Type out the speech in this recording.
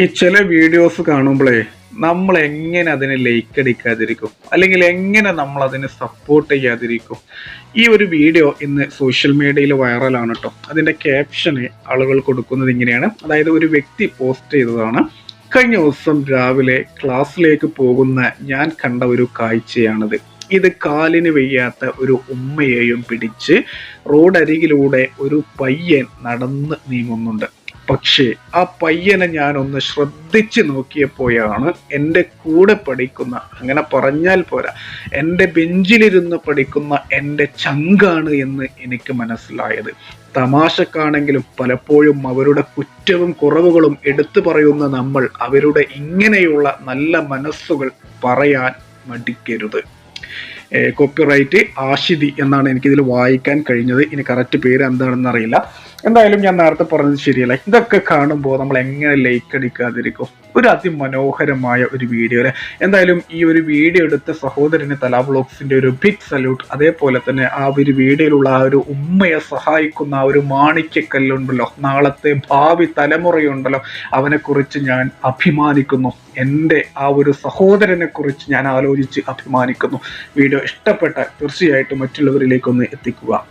ഈ ചില വീഡിയോസ് കാണുമ്പോഴേ നമ്മൾ എങ്ങനെ അതിനെ ലൈക്ക് അടിക്കാതിരിക്കും? അല്ലെങ്കിൽ എങ്ങനെ നമ്മൾ അതിനെ സപ്പോർട്ട് ചെയ്യാതിരിക്കും? ഈ ഒരു വീഡിയോ ഇന്ന് സോഷ്യൽ മീഡിയയിൽ വൈറലാണ് കേട്ടോ അതിന്റെ ക്യാപ്ഷന് ആളുകൾ കൊടുക്കുന്നത് ഇങ്ങനെയാണ്. അതായത് ഒരു വ്യക്തി പോസ്റ്റ് ചെയ്തതാണ്. കഴിഞ്ഞ ദിവസം രാവിലെ ക്ലാസ്സിലേക്ക് പോകുന്ന ഞാൻ കണ്ട ഒരു കാഴ്ചയാണിത്. ഇത് കാലിന് വയ്യാത്ത ഒരു ഉമ്മയെയും പിടിച്ച് റോഡരികിലൂടെ ഒരു പയ്യൻ നടന്ന് നീങ്ങുന്നുണ്ട്. പക്ഷേ ആ പയ്യനെ ഞാനൊന്ന് ശ്രദ്ധിച്ച് നോക്കിയപ്പോഴാണ് എന്റെ കൂടെ പഠിക്കുന്ന അങ്ങനെ പറഞ്ഞാൽ പോരാ എന്റെ ബെഞ്ചിലിരുന്ന് പഠിക്കുന്ന എന്റെ ചങ്കാണ് എന്ന് എനിക്ക് മനസ്സിലായത്. തമാശക്കാണെങ്കിലും പലപ്പോഴും അവരുടെ കുറ്റവും കുറവുകളും എടുത്തു പറയുന്ന നമ്മൾ അവരുടെ ഇങ്ങനെയുള്ള നല്ല മനസ്സുകൾ പറയാൻ മടിക്കരുത്. കോപ്പിറൈറ്റ് ആഷിതി എന്നാണ് എനിക്കിതിൽ വായിക്കാൻ കഴിഞ്ഞത്. ഇനി കറക്റ്റ് പേര് എന്താണെന്ന് അറിയില്ല എന്തായാലും ഞാൻ നേരത്തെ പറഞ്ഞത് ശരിയല്ല? ഇതൊക്കെ കാണുമ്പോൾ നമ്മൾ എങ്ങനെ ലൈക്ക് അടിക്കാതിരിക്കും? ഒരു അതിമനോഹരമായ ഒരു വീഡിയോ അല്ലെ? എന്തായാലും ഈ ഒരു വീഡിയോ എടുത്ത സഹോദരന് തലാ ബ്ലോഗ്സിന്റെ ഒരു ബിഗ് സല്യൂട്ട് അതേപോലെ തന്നെ ആ ഒരു വീഡിയോയിലുള്ള ആ ഒരു ഉമ്മയെ സഹായിക്കുന്ന ആ ഒരു മാണിക്യക്കല്ലുണ്ടല്ലോ? നാളത്തെ ഭാവി തലമുറയുണ്ടല്ലോ? അവനെ കുറിച്ച് ഞാൻ അഭിമാനിക്കുന്നു. എന്റെ ആ ഒരു സഹോദരനെ കുറിച്ച് ഞാൻ ആലോചിച്ച് അഭിമാനിക്കുന്നു. വീഡിയോ ഇഷ്ടപ്പെട്ട തീർച്ചയായിട്ടും മറ്റുള്ളവരിലേക്കൊന്ന് എത്തിക്കുക.